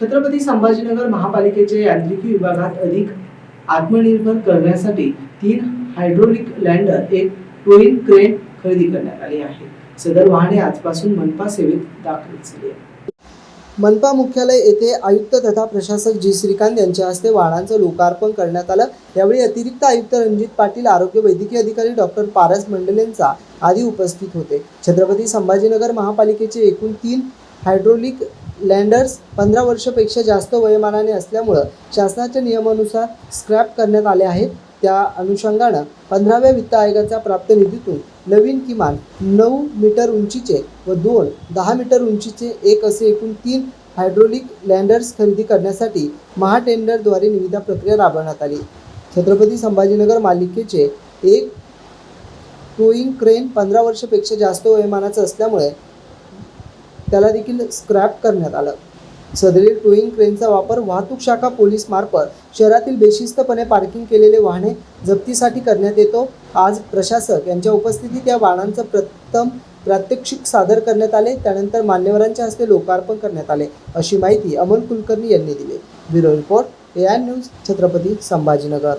छत्रपती संभाजीनगर महापालिकेचे यांत्रिकी विभागात अधिक आत्मनिर्भर करण्यासाठी तीन हायड्रोलिक लँडर एक टोईंग क्रेन खरेदी करण्यात आली आहे. सदर वाहने आजपासून मनपा सेवेत दाखल झाली आहे मनपा मुख्यालय येथे आयुक्त तथा प्रशासक जी. श्रीकांत यांच्या हस्ते वाहनांचं लोकार्पण करण्यात आलं. यावेळी अतिरिक्त आयुक्त रणजित पाटील आरोग्य वैद्यकीय अधिकारी डॉक्टर पारस मंडलेंचा आदी उपस्थित होते. छत्रपती संभाजीनगर महापालिकेचे एकूण तीन हायड्रोलिक लँडर्स पंधरा वर्षापेक्षा जास्त वयोमानाने असल्यामुळं शासनाच्या नियमानुसार स्क्रॅप करण्यात आले आहेत. त्या अनुषंगानं पंधराव्या वित्त आयोगाच्या प्राप्त निधीतून नवीन किमान नऊ मीटर उंचीचे व दोन दहा मीटर उंचीचे एक असे एकूण तीन हायड्रोलिक लँडर्स खरेदी करण्यासाठी महाटेंडरद्वारे निविदा प्रक्रिया राबवण्यात आली. छत्रपती संभाजीनगर मालिकेचे एक टोईंग क्रेन पंधरा वर्षापेक्षा जास्त वयोमानाचं असल्यामुळे त्याला देखील स्क्रॅप करण्यात आलं. सदरील टोईंग क्रेनचा वापर वाहतूक शाखा पोलीस मार्फत शहरातील बेशिस्तपणे पार्किंग केलेले वाहने जप्तीसाठी करण्यात येतो. आज प्रशासक यांच्या उपस्थितीत या वाहनांचं प्रथम प्रात्यक्षिक सादर करण्यात आले. त्यानंतर मान्यवरांच्या हस्ते लोकार्पण करण्यात आले. अशी माहिती अमोल कुलकर्णी यांनी दिली. Bureau report A I news Chhatrapati Sambhajinagar.